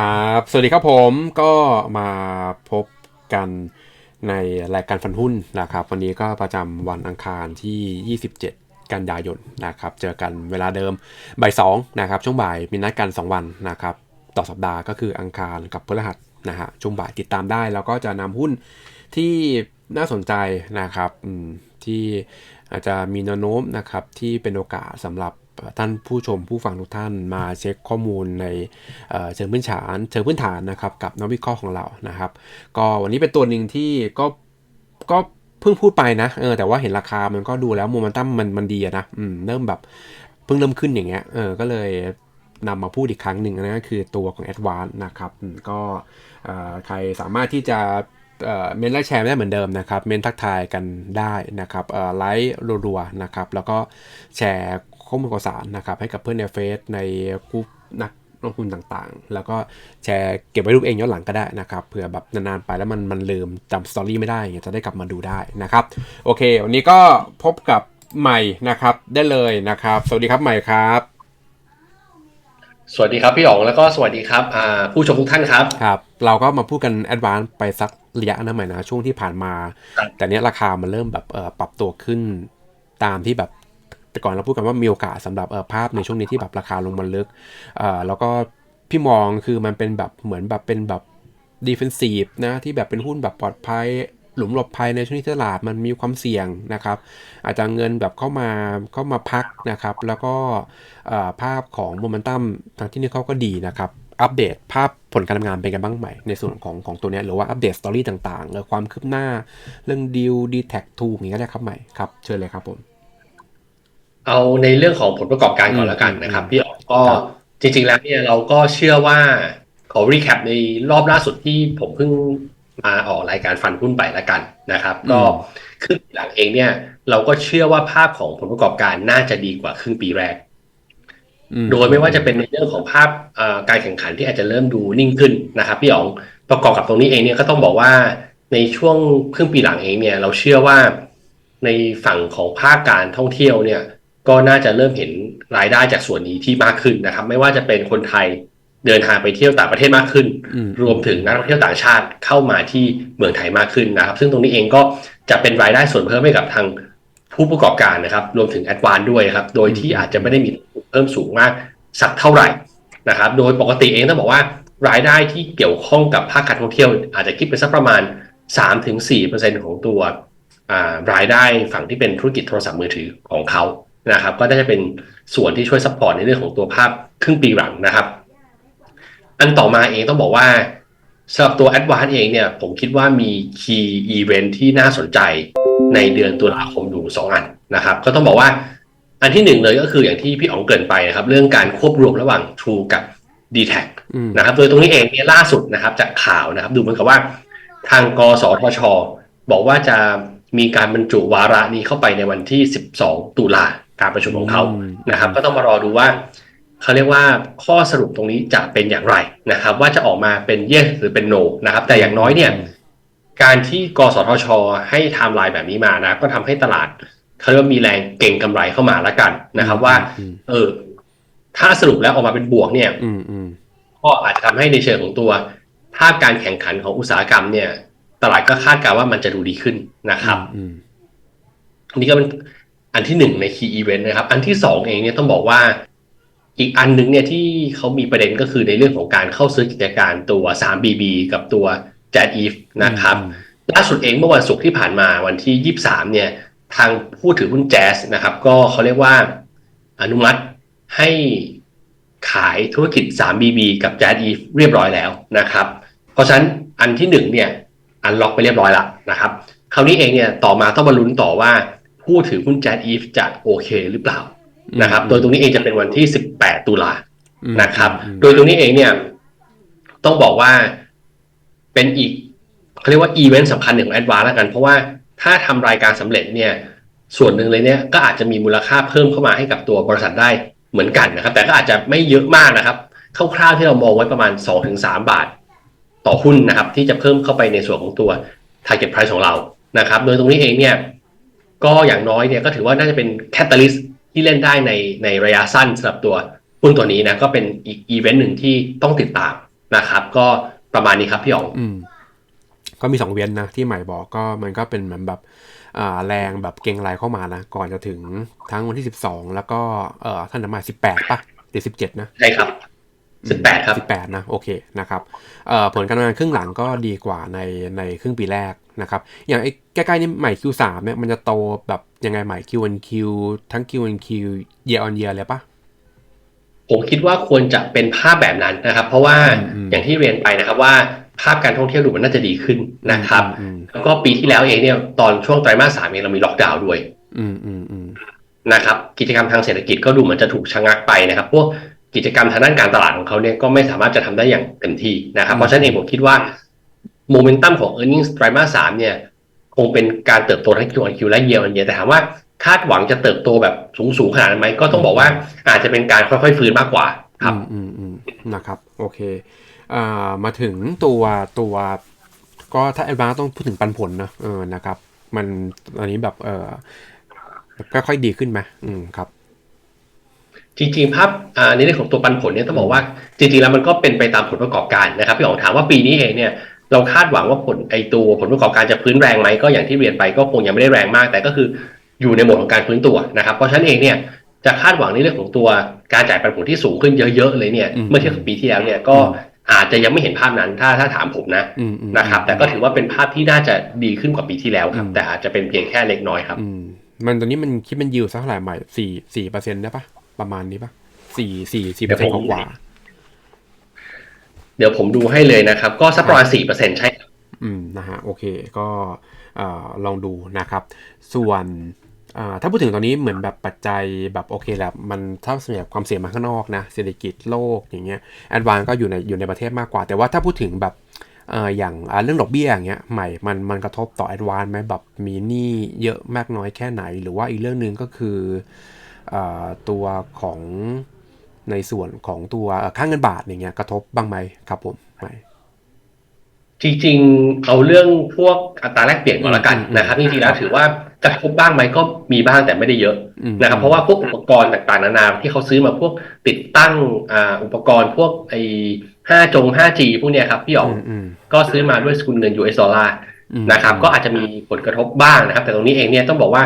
ครับ สวัสดีครับผมก็มาพบกันในรายการฟันหุ้นนะครับ วันนี้ก็ประจำวันอังคารที่ 27 กันยายนนะครับ เจอกันเวลาเดิมบ่ายสองนะครับ ช่วงบ่ายมีนัดกัน 2 วันนะครับ ต่อสัปดาห์ก็คืออังคารกับพฤหัสนะฮะช่วงบ่ายติดตามได้ แล้วก็จะนำหุ้นที่น่าสนใจนะครับที่อาจจะมีแนวโน้มนะครับที่เป็นโอกาสสำหรับ ท่านผู้ชมผู้ฟังทุกท่านมาเช็คข้อมูลในเเชิงพื้นฐานเชิงพื้นฐานนะครับกับนักวิเคราะห์ของเรานะครับ ก็วันนี้เป็นตัวหนึ่งที่ก็ก็เพิ่งพูดไปนะเออแต่ว่าเห็นราคามันก็ดูแล้วโมเมนตัมมันมันดีนะอืมเริ่มแบบเพิ่งเริ่มขึ้นอย่างเงี้ยเออก็เลยนำมาพูดอีกครั้งหนึ่งนะก็คือตัวของ a d v a n c e นะครับก็ใครสามารถที่จะเมนและแชร์ได้เหมือนเดิมนะครับ เมนทักทายกันได้นะครับไลค์รัวๆนะครับ แล้วก็แชร์ ข้อมูลข่าวสารนะครับให้กับเพื่อนในเฟซในกลุ่มนักลงทุนต่างๆ แล้วก็แชร์เก็บไว้ดูเองย้อนหลังก็ได้นะครับเผื่อแบบนานๆไปแล้วมันมันลืมจำสตอรี่ไม่ได้อย่างเงี้ยจะได้กลับมาดูได้นะครับ โอเค วันนี้ก็พบกับใหม่นะครับได้เลยนะครับ สวัสดีครับใหม่ครับ สวัสดีครับพี่อ๋องแล้วก็สวัสดีครับอ่าผู้ชมทุกท่านครับครับ เราก็มาพูดกันแอดวานซ์ไปสักระยะนะใหม่นะช่วงที่ผ่านมาครับแต่เนี้ยราคามันเริ่มแบบเออปรับตัวขึ้นตามที่แบบ แต่ก่อนเราพูดกันว่ามีโอกาสสำหรับเออภาพในช่วงนี้ที่แบบราคาลงมาลึกเออแล้วก็พี่มองคือมันเป็นแบบเหมือนแบบเป็นแบบดีเฟนซีฟนะที่แบบเป็นหุ้นแบบปลอดภัยหลุมหลบภัยในช่วงที่ตลาดมันมีความเสี่ยงนะครับ อาจจะเงินแบบเข้ามาเข้ามาพักนะครับ แล้วก็เอ่อภาพของโมเมนตัมทางที่นี่เขาก็ดีนะครับอัปเดตภาพผลการทำงานเป็นกันบ้างไหมในส่วนของของตัวเนี้ยหรือว่าอัปเดตสตอรี่ต่างๆเออความคืบหน้าเรื่องดีลดีแท็กทูอย่างเงี้ยได้ครับใหม่ครับเชิญเลยครับผม เอาในเรื่องของผลประกอบการก่อนแล้วกันนะครับพี่อ๋องก็ครับจริง ๆ แล้วเนี่ยเราก็เชื่อว่าขอรีแคปในรอบล่าสุดที่ผมเพิ่งมาออกรายการฟันหุ้นไปแล้วกันนะครับ ก็ครึ่งปีหลังเองเนี่ย เราก็เชื่อว่าภาพของผลประกอบการน่าจะดีกว่าครึ่งปีแรกอืโดยไม่ว่าจะเป็นในเรื่องของภาพเอ่อการแข่งขันที่อาจจะเริ่มดูนิ่งขึ้นนะครับพี่อ๋องประกอบกับตรงนี้เองเนี่ยก็ต้องบอกว่าในช่วงครึ่งปีหลังเองเนี่ย เราเชื่อว่าในฝั่งของภาคการท่องเที่ยวเนี่ย ก็น่าจะเริ่มเห็นรายได้จากส่วนนี้ที่มากขึ้นนะครับ ไม่ว่าจะเป็นคนไทยเดินทางไปเที่ยวต่างประเทศมากขึ้นอืมรวมถึงนักท่องเที่ยวต่างชาติเข้ามาที่เมืองไทยมากขึ้นนะครับ ซึ่งตรงนี้เองก็จะเป็นรายได้ส่วนเพิ่มให้กับทางผู้ประกอบการนะครับ รวมถึงแอดวานด้วยครับ โดยที่อาจจะไม่ได้มีเพิ่มสูงมากสักเท่าไหร่นะครับ โดยปกติเองต้องบอกว่ารายได้ที่เกี่ยวข้องกับภาคการท่องเที่ยว อาจจะคิดเป็นสักประมาณ 3-4%ของตัวอ่ารายได้ฝั่งที่เป็นธุรกิจโทรศัพท์มือถือของเขา นะครับ ก็น่าจะเป็นส่วนที่ช่วยซัพพอร์ตในเรื่องของตัวภาพครึ่งปีหลังนะครับ อันต่อมาเองต้องบอกว่าสำหรับตัว a d v a n c e เองเนี่ยผมคิดว่ามี Key Event ที่น่าสนใจในเดือนตุลาคมอยู่ 2 อันนะครับ ก็ต้องบอกว่าอันที่หนึ่งเลยก็คืออย่างที่พี่อ๋องเกรินไปนะครับ เรื่องการควบรวมระหว่าง True กับ d t แทอืมนะครับ โดยตรงนี้เองเนี่ยล่าสุดนะครับจากข่าวนะครับ ดูเหมือนกับว่าทางกสทช บอกว่าจะมีการบรรจุวาระนี้เข้าไปในวันที่ 12 ตุลา การประชุมของเขาอืมนะครับ ก็ต้องมารอดูว่าเขาเรียกว่าข้อสรุปตรงนี้จะเป็นอย่างไรนะครับ ว่าจะออกมาเป็น yes หรือเป็น no นะครับ แต่อย่างน้อยเนี่ยการที่กสทช ให้ไทม์ไลน์แบบนี้มานะ ก็ทำให้ตลาดเขาเรียกว่ามีแรงเก่งกำไรเข้ามาแล้วกันนะครับ ว่าอืมเออ ถ้าสรุปแล้วออกมาเป็นบวกเนี่ยอืมอืมก็อาจจะทำให้ในเชิงของตัวภาพการแข่งขันของอุตสาหกรรมเนี่ย ตลาดก็คาดการณ์ว่ามันจะดูดีขึ้นนะครับอืมอันนี้ก็เป็น อันที่หนึ่งใน key event นะครับ อันที่สองเองเนี่ยต้องบอกว่า อีกอันหนึ่งเนี่ยที่เขามีประเด็นก็คือในเรื่องของการเข้าซื้อกิจการตัว 3BB กับตัว j a d e v นะครับล่าสุดเองเมื่อวันศุกร์ที่ผ่านมาวันที่ 23 เนี่ย ทางผู้ถือหุ้นแจ๊สนะครับ ก็เขาเรียกว่าอนุมัติให้ขายธุรกิจ 3BB กับ j a d e v เรียบร้อยแล้วนะครับ เพราะฉะนั้นอันที่หนึ่งเนี่ยอันล็อกไปเรียบร้อยแล้วนะครับ คราวนี้เองเนี่ยต่อมาต้องมาลุ้นต่อว่า ผู้ถือหุ้น j a d e v จะโอเคหรือเปล่านะครับ โดยตรงนี้เองจะเป็นวันที่ 18 ตุลาอืมนะครับอืมโดยตรงนี้เองเนี่ย ต้องบอกว่าเป็นอีกเขาเรียกว่าอีเวนต์สำคัญหนึ่งของแอดวานแล้วกัน เพราะว่าถ้าทำรายการสำเร็จเนี่ย ส่วนหนึ่งเลยเนี่ยก็อาจจะมีมูลค่าเพิ่มเข้ามาให้กับตัวบริษัทได้เหมือนกันนะครับ แต่ก็อาจจะไม่เยอะมากนะครับคร่าวๆที่เรามองไว้ประมาณ 2-3 บาท ต่อหุ้นนะครับ ที่จะเพิ่มเข้าไปในส่วนของตัว target price ของเรานะครับ โดยตรงนี้เองเนี่ย ก็อย่างน้อยเนี่ยก็ถือว่าน่าจะเป็นแคตตาลิสที่เล่นได้ในในระยะสั้นสำหรับตัวหุ้นตัวนี้นะก็เป็นอีกอีเวนต์หนึ่งที่ต้องติดตามนะครับ ก็ประมาณนี้ครับพี่อ๋องอืมก็มีสองเวียนนะที่ใหม่บอกก็มันก็เป็นเหมือนแบบอ่าแรงแบบเก่งไรเข้ามานะก่อนจะถึงทั้งวันที่สิบสองแล้วก็เอ่อท่านน้ำมาสิบแปดป่ะหรือสิบเจ็ดนะ ใช่ครับ สิบแปดครับสิบแปดนะ โอเคนะครับเอ่อผลการทำงานครึ่งหลังก็ดีกว่าในในครึ่งปีแรกนะครับ อย่างไอ้ใกล้ๆนี่ใหม่ Q3 เนี่ยมันจะโตแบบยังไงใหม่ Q1Q ทั้ง Q1Q year on year เลยปะผมคิดว่าควรจะเป็นภาพแบบนั้นนะครับ เพราะว่าอืมอย่างที่เรียนไปนะครับว่าภาพการท่องเที่ยวดูมันน่าจะดีขึ้นนะครับอืมแล้วก็ปีที่แล้วเองเนี่ยตอนช่วงไตรมาสสามเองเรามีล็อกดาวน์ด้วยอืมอืมอืมนะครับ กิจกรรมทางเศรษฐกิจก็ดูเหมือนจะถูกชะงักไปนะครับ พวก กิจกรรมทางด้านการตลาดของเขาเนี่ยก็ไม่สามารถจะทำได้อย่างเต็มที่นะครับ เพราะฉะนั้นเองผมคิดว่าโมเมนตัมของ e a r n i n g ไตรมาสสามเนี่ย คงเป็นการเติบโตทั้ง Q on Q และ Year on Year แต่ถามว่าคาดหวังจะเติบโตแบบสูงๆขนาดนั้นไหมก็ต้องบอกว่าอาจจะเป็นการค่อยๆฟื้นมากกว่า ครับอืมอืมอืมนะครับ โอเคอ่ามาถึงตัวตัวก็ถ้าแอดวานต้องพูดถึงปันผลนะเออนะครับ มันอันนี้แบบเออก็ค่อยดีขึ้นไหมอืมครับ จริงๆภาพอ่าในเรื่องของตัวปันผลเนี่ยต้องบอกว่าจริงๆแล้วมันก็เป็นไปตามผลประกอบการนะครับพี่อ๋องถามว่าปีนี้เองเนี่ยเราคาดหวังว่าผลไอตัวผลประกอบการจะพื้นแรงไหมก็อย่างที่เรียนไปก็คงยังไม่ได้แรงมาก แต่ก็คืออยู่ในโหมดของการฟื้นตัวนะครับ เพราะฉะนั้นเองเนี่ยจะคาดหวังในเรื่องของตัวการจ่ายปันผลที่สูงขึ้นเยอะๆเลยเนี่ยอืมเมื่อเทียบกับปีที่แล้วเนี่ยก็อาจจะยังไม่เห็นภาพนั้นถ้าถ้าถามผมนะอืมอืมนะครับ แต่ก็ถือว่าเป็นภาพที่น่าจะดีขึ้นกว่าปีที่แล้วครับอืมแต่อาจจะเป็นเพียงแค่เล็กน้อยครับอืมมันตอนนี้มันคิดมันยิวสักเท่าไหร่ใหม่สี่สี่เปอร์เซ็นต์ได้ปะ ประมาณนี้ปะสี่สี่สี่เปอร์เซ็นต์เดี๋ยวผมกว่า เดี๋ยวผมดูให้เลยนะครับ ก็สักประมาณสี่เปอร์เซ็นต์ใช่ครับอืมนะฮะโอเคก็อ่าลองดูนะครับ ส่วนอ่าถ้าพูดถึงตอนนี้เหมือนแบบปัจจัยแบบโอเคแหละมันถ้าส่วนใหญ่ความเสี่ยงมาข้างนอกนะเศรษฐกิจโลกอย่างเงี้ยแอดวานก็อยู่ในอยู่ในประเทศมากกว่า แต่ว่าถ้าพูดถึงแบบเอ่ออย่างอ่าเรื่องดอกเบี้ยอย่างเงี้ยใหม่มันมันกระทบต่อแอดวานไหมแบบมีหนี้เยอะมากน้อยแค่ไหน หรือว่าอีกเรื่องหนึ่งก็คืออ่า ตัวของในส่วนของตัวเอ่อค่าเงินบาทอย่างเงี้ยกระทบบ้างไหมครับผมไม่จริงๆเอาเรื่องพวกอัตราแลกเปลี่ยนก่อนละกันอืมนะครับจริงๆแล้วถือว่ากระทบบ้างไหมก็มีบ้างแต่ไม่ได้เยอะอืมนะครับเพราะว่าพวกอุปกรณ์ต่างๆนานาที่เขาซื้อมาพวกติดตั้งอ่าอุปกรณ์พวกไอ้5จง 5G พวกเนี้ยครับพี่อ๋องอืมอืมก็ซื้อมาด้วยสกุลเงิน US ดอลลาร์อืมนะครับก็อาจจะมีผลกระทบบ้างนะครับ แต่ตรงนี้เองเนี่ยต้องบอกว่า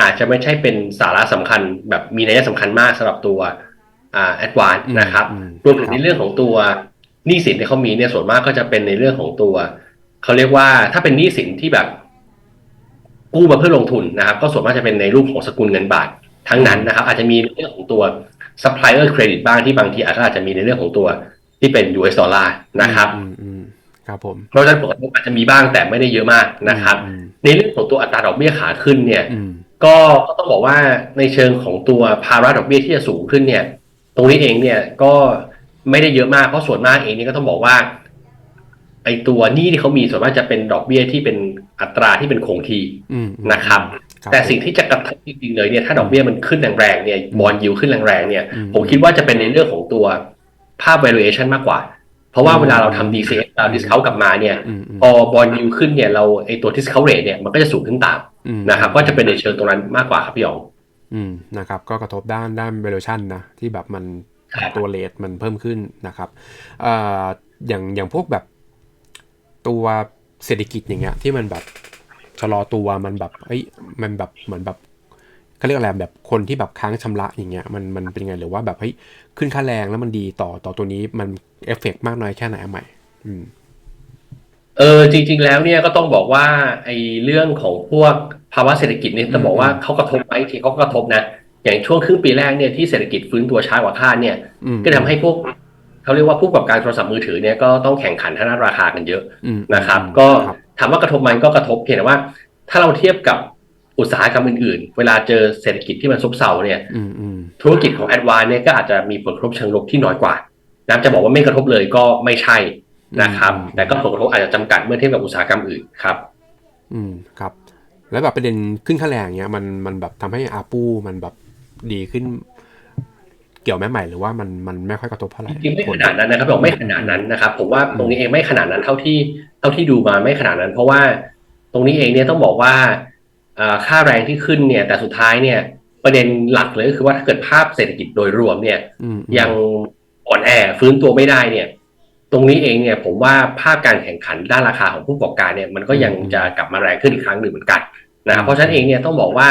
อาจจะไม่ใช่เป็นสาระสำคัญ แบบมีนัยสำคัญมากสำหรับตัวอ่าแอดวานอืมนะครับอืมรวมถึงครับในเรื่องของตัวหนี้สินที่เขามีเนี่ยส่วนมากก็จะเป็นในเรื่องของตัวเขาเรียกว่าถ้าเป็นหนี้สินที่แบบกู้มาเพื่อลงทุนนะครับ ก็ส่วนมากจะเป็นในรูปของสกุลเงินบาททั้งนั้นนะครับ อาจจะมีในเรื่องของตัว supplier credit บ้างที่บางทีอาจจะอาจจะมีในเรื่องของตัวที่เป็น US ดอลลาร์นะครับอืมอืมครับผมเพราะฉะนั้นผลกระทบอาจจะมีบ้างแต่ไม่ได้เยอะมากนะครับอืมในเรื่องของตัวอัตราดอกเบี้ยขาขึ้นเนี่ยอืม ก็ก็ต้องบอกว่าในเชิงของตัวภาระดอกเบี้ยที่จะสูงขึ้นเนี่ย ตรงนี้เองเนี่ยก็ไม่ได้เยอะมากเพราะส่วนมากเองนี่ก็ต้องบอกว่าไอตัวหนี้ที่เขามีส่วนมากจะเป็นดอกเบี้ยที่เป็นอัตราที่เป็นคงที่อืมนะครับครับ แต่สิ่งที่จะกระทบจริงๆเลยเนี่ยถ้าดอกเบี้ยมันขึ้นแรงๆเนี่ยบอลยิวขึ้นแรงๆเนี่ยอืมผมคิดว่าจะเป็นในเรื่องของตัวภาพ valuation มากกว่า เพราะว่าอืมเวลาเราทำ DCF เรา discount กลับมาเนี่ยอืมอืมพอบอลยิวขึ้นเนี่ยเราไอตัว discount rate เนี่ยมันก็จะสูงขึ้นตามอืม นะครับก็จะเป็นในเชิงตรงนั้นมากกว่าครับพี่หยองอืมนะครับก็กระทบด้านด้าน valuation นะที่แบบมันครับตัวเลทมันเพิ่มขึ้นนะครับเอ่ออย่างอย่างพวกแบบตัวเศรษฐกิจอย่างเงี้ยที่มันแบบชะลอตัวมันแบบเอ้ยมันแบบเหมือนแบบเขาเรียกอะไรแบบคนที่แบบค้างชำระอย่างเงี้ยมันมันเป็นไงหรือว่าแบบเฮ้ยขึ้นค่าแรงแล้วมันดีต่อต่อตัวนี้มันเอฟเฟกมากน้อยแค่ไหนอะใหม่ อืม เออจริง ๆ แล้วเนี่ยก็ต้องบอกว่าไอ้เรื่องของพวกภาวะเศรษฐกิจเนี่ยต้องบอกว่าเขากระทบไหมที่เขาก็กระทบนะ อย่างช่วงครึ่งปีแรกเนี่ยที่เศรษฐกิจฟื้นตัวช้ากว่าคาดเนี่ยอืมก็ทำให้พวกเขาเรียกว่าผู้ประกอบการโทรศัพท์มือถือเนี่ยก็ต้องแข่งขันทางด้านราคากันเยอะอืมนะครับอืมก็ครับถามว่ากระทบไหมก็กระทบเพียงแต่ว่า ถ้าเราเทียบกับอุตสาหกรรมอื่นๆ เวลาเจอเศรษฐกิจที่มันซบเซาเนี่ยอืมอืมธุรกิจของแอดวานเนี่ยก็อาจจะมีผลกระทบเชิงลบที่น้อยกว่านะครับจะบอกว่าไม่กระทบเลยก็ไม่ใช่ นะครับอืมแต่ก็ผลกระทบอาจจะจำกัดเมื่อเทียบกับอุตสาหกรรมอื่นครับ อืมครับ แล้วแบบประเด็นขึ้นค่าแรงเนี้ยมันมันแบบทำให้อาปูมันแบบดีขึ้นเกี่ยวแม่ใหม่หรือว่ามันมันไม่ค่อยกระทบเท่าไหร่จริงๆไม่ขนาดนั้นนะครับบอกไม่ขนาดนั้นนะครับ ผมว่าตรงนี้เองไม่ขนาดนั้นเท่าที่เท่าที่ดูมาไม่ขนาดนั้น เพราะว่าตรงนี้เองเนี่ยต้องบอกว่าอ่าค่าแรงที่ขึ้นเนี่ย แต่สุดท้ายเนี่ย ประเด็นหลักเลยก็คือว่าถ้าเกิดภาพเศรษฐกิจโดยรวมเนี่ยอืมยังอ่อนแอฟื้นตัวไม่ได้เนี่ย ตตรงนี้เองเนี่ยผมว่าภาพการแข่งขันด้านราคาของผู้ประกอบการเนี่ยมันก็ยังจะกลับมาแรงขึ้นอีกครั้งหนึ่งเหมือนกันนะครับเพราะฉะนั้นเองเนี่ยต้องบอกว่า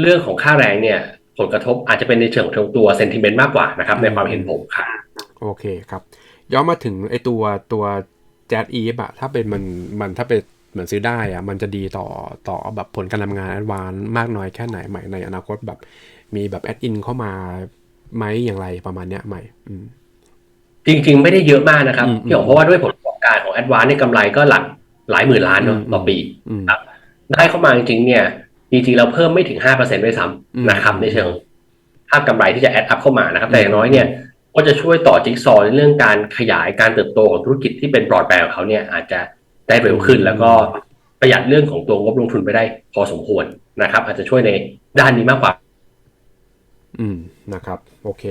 เรื่องของค่าแรงเนี่ยผลกระทบอาจจะเป็นในเชิงของตัวเซนติเมนต์มากกว่านะครับในความเห็นผมครับโอเคครับย้อนมาถึงไอตัวตัวแจ๊ดอีฟอะถ้าเป็นมันมันถ้าเป็นเหมือนซื้อได้อะมันจะดีต่อต่อแบบผลการทำงานแอดวานมากน้อยแค่ไหนใหม่ในอนาคตแบบมีแบบแอดอินเข้ามาไหมอย่างไรประมาณเนี้ยใหม่อืม จริง ๆ ไม่ได้เยอะมากนะครับอืมพี่หงเพราะว่าด้วยผลประกอบการของแอดวานในกำไรก็หลักหลายหมื่นล้านเนาะอืมต่อปีอืมครับได้เข้ามาจริงๆเนี่ยจริงๆเราเพิ่มไม่ถึงห้าเปอร์เซ็นต์ด้วยซ้อืมำนะครับในเชิงภาพกำไรที่จะแอดอัพเข้ามานะครับ แต่อย่างน้อยเนี่ยอืมก็จะช่วยต่อจิ๊กซอว์ในเรื่องการขยายการเติบโตของธุรกิจที่เป็นบรอดแบนด์ของเขาเนี่ยอาจจะได้เร็วขึ้น แล้วก็ประหยัดเรื่องของตัวงบลงทุนไปได้พอสมควรนะครับ อาจจะช่วยในด้านนี้มากกว่า อืมนะครับ โอเค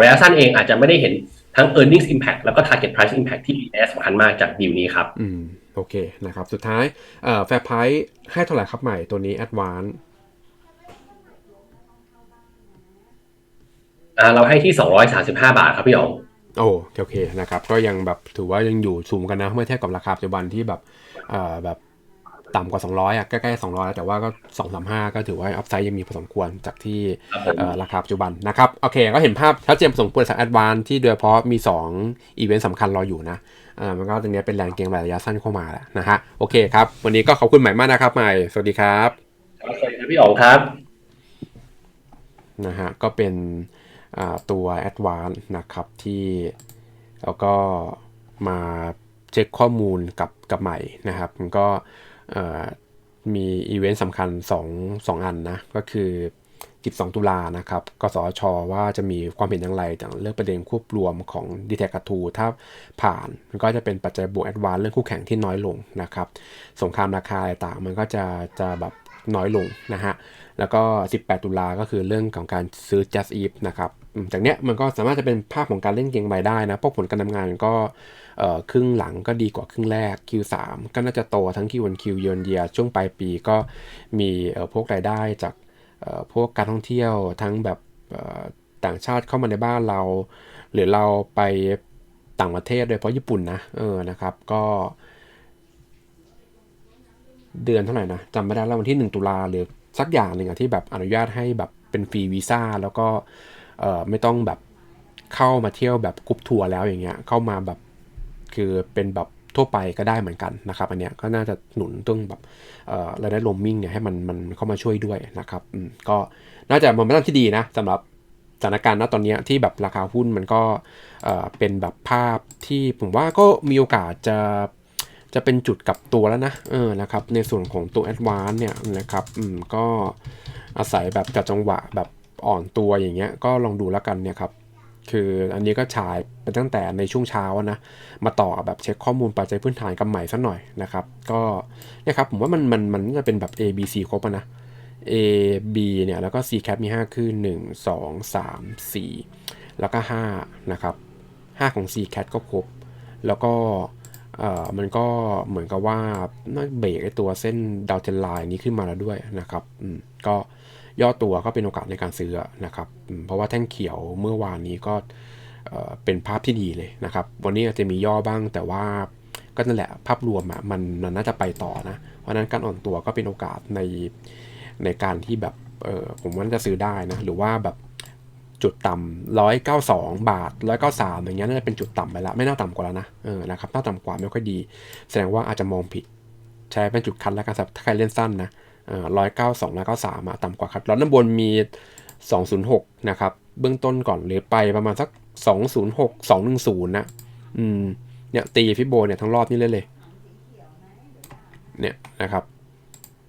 ระยะสั้นเองอาจจะไม่ได้เห็น ทั้ง earnings impact แล้วก็ target price impact ที่สำคัญมากจากดีลนี้ครับ อืม โอเคนะครับ สุดท้ายเอ่อแฟร์ไพรส์ให้เท่าไหร่ครับใหม่ตัวนี้แอดวานอ่าเราให้ที่ 235 บาทครับพี่หยองโอ้โอเคนะครับ ก็ยังแบบถือว่ายังอยู่สูงกันนะ เมื่อเทียบกับราคาปัจจุบันที่แบบเอ่อแบบ ต่ำกว่า 200อะใกล้ๆ200แต่ว่าก็235 ก็ถือว่าอัพไซด์ยังมีพอสมควรจากที่ครับผมเอ่อราคาปัจจุบันนะครับโอเคก็เห็นภาพชัดเจนพอสมควรจากแอดวานที่โดยเฉพาะมี 2 อีเวนต์สำคัญรออยู่นะอ่ามันก็ตรงนี้เป็นแรงเก็งระยะสั้นเข้ามาแหละนะฮะโอเคครับ วันนี้ก็ขอบคุณใหม่มากนะครับใหม่สวัสดีครับสวัสดีครับพี่หยองครับนะฮะก็เป็นอ่าตัว Advanced นะครับที่แล้วก็มาเช็คข้อมูลกับกับใหม่นะครับมันก็เอ่อ มีอีเวนต์สำคัญ2 2อันนะ ก็คือ 12 ตุลานะครับ กสช ว่าจะมีความเห็นอย่างไรจากเรื่องประเด็นควบรวมของ d t แทกทูถ้าผ่านมันก็จะเป็นปัจจัยบวกแอดวานเรื่องคู่แข่งที่น้อยลงนะครับ สงครามราคาอะไรต่างมันก็จะจะแบบน้อยลงนะฮะ แล้วก็ 18 ตุลาก็คือเรื่องของการซื้อ Just Eat นะครับ จากเนี้ยมันก็สามารถจะเป็นภาพของการเล่นเกงใบได้นะ เพราะผลการทำงานก็ครึ่งหลังก็ดีกว่าครึ่งแรก Q3 ก็น่าจะโตทั้ง Q1 Q เยนเยียช่วงปลายปีก็มีพวกรายได้จากพวกการท่องเที่ยวทั้งแบบต่างชาติเข้ามาในบ้านเรา หรือเราไปต่างประเทศโดยเฉพาะญี่ปุ่นนะเออนะครับก็เดือนเท่าไหร่นะจำไม่ได้แล้ววันที่ 1 ตุลาหรือสักอย่างหนึ่งอะที่แบบอนุญาตให้แบบเป็นฟรีวีซ่าแล้วก็ เอ่อไม่ต้องแบบเข้ามาเที่ยวแบบกรุ๊ปทัวร์แล้วอย่างเงี้ยเข้ามาแบบคือเป็นแบบทั่วไปก็ได้เหมือนกันนะครับอันเนี้ยก็น่าจะหนุนตรงแบบเอ่อรายได้โรมมิ่งเนี่ยให้มันมันเข้ามาช่วยด้วยนะครับอืมก็น่าจะมันเป็นที่ดีนะสำหรับสถานการณ์ณตอนนี้ที่แบบราคาหุ้นมันก็เอ่อเป็นแบบภาพที่ผมว่าก็มีโอกาสจะจะเป็นจุดกลับตัวแล้วนะเออนะครับในส่วนของตัว a d v a n c e เนี่ยนะครับอืมก็อาศัยแบบจัดจังหวะแบบ อ่อนตัวอย่างเงี้ยก็ลองดูแล้วกันเนี่ยครับคืออันนี้ก็ฉายไปตั้งแต่ในช่วงเช้านะมาต่อแบบเช็คข้อมูลปัจจัยพื้นฐานกับใหม่สักหน่อยนะครับ ก็เนี่ยครับผมว่ามันมันมันจะเป็นแบบ A B C ครบอะนะ A B เนี่ยแล้วก็ C cap มี 5 คือ 1 2 3 4 แล้วก็ 5 นะครับ 5 ของ C cat ก็ครบ แล้วก็เอ่อมันก็เหมือนกับว่าน่าเบรกไอตัวเส้นดาวเทนไลน์นี้ขึ้นมาแล้วด้วยนะครับอืมก็ ย่อตัวก็เป็นโอกาสในการซื้อนะครับ เพราะว่าแท่งเขียวเมื่อวานนี้ก็เป็นภาพที่ดีเลยนะครับ วันนี้อาจจะมีย่อบ้างแต่ว่าก็นั่นแหละภาพรวมอะมันมันน่าจะไปต่อนะ เพราะนั้นการอ่อนตัวก็เป็นโอกาสในในการที่แบบเออผมว่าน่าจะซื้อได้นะหรือว่าแบบจุดต่ำร้อยเก้าสองบาทร้อยเก้าสามอย่างเงี้ยน่าจะเป็นจุดต่ำไปล้วไม่น่าต่ำกว่าแล้วนะเออนะครับน่าต่ำกว่าไม่ค่อยดี แสดงว่าอาจจะมองผิด ใช้เป็นจุดคัดแล้วกันสำหรับถ้าใครเล่นสั้นนะ ร้อยเก้าสองร้อยเก้าสามต่ำกว่าคัดแล้วด้านบนมีสองศูนย์หกนะครับ เบื้องต้นก่อนหรือไปประมาณสักสองศูนย์หกสองหนึ่งศูนย์นะ อืม เนี่ย ตีฟิโบเนี่ย ทั้งรอบนี่เลยเลย เนี่ยนะครับ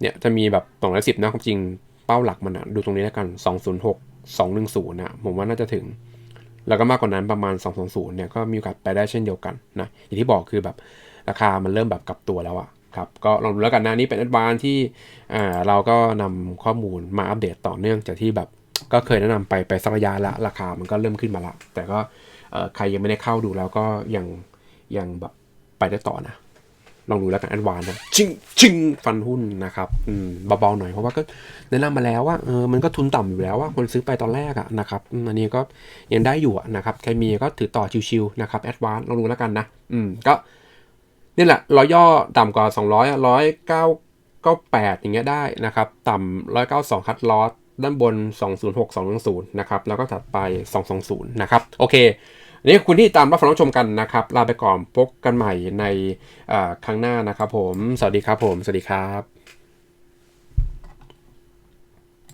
เนี่ย จะมีแบบสองร้อยสิบนะความจริงเป้าหลักมันอะดูตรงนี้แล้วกันสองศูนย์หกสองหนึ่งศูนย์นะผมว่าน่าจะถึง แล้วก็มากกว่านั้นประมาณ 2 2 0เนี่ยก็มีโอกาสไปได้เช่นเดียวกันนะอย่างที่บอกคือแบบราคามันเริ่มแบบกลับตัวแล้วอะ ครับก็ลองดูแล้วกันนะนี่เป็นแอดวานที่เราก็นำข้อมูลมาอัปเดตต่อเนื่องจากที่แบบก็เคยแนะนำไปไปสักระยะละราคามันก็เริ่มขึ้นมาละ แต่ก็ใครยังไม่ได้เข้าดูแล้วก็ยังยังแบบไปได้ต่อนะ ลองดูแล้วกันแอดวานนะชิงชิงฟันหุ้นนะครับอืมเบาๆหน่อยเพราะว่าก็แนะนำมาแล้วว่าเออมันก็ทุนต่ำอยู่แล้วว่าคนซื้อไปตอนแรกอะนะครับอันนี้ก็ยังได้อยู่นะครับใครมีก็ถือต่อชิวๆนะครับแอดวานลองดูแล้วกันนะอืมก็ นี่แหละร้อยย่อต่ำกว่า 200ร้อยเก้าเก้าแปดอย่างเงี้ยได้นะครับ ต่ำร้อยเก้าสองคัดลอสด้านบน 206 210นะครับ แล้วก็ถัดไป 220 นะครับ โอเค อันนี้คุณที่ตามรับฟังรับชมกันนะครับ ลาไปก่อนพบกันใหม่ในครั้งหน้านะครับผม สวัสดีครับผม สวัสดีครับ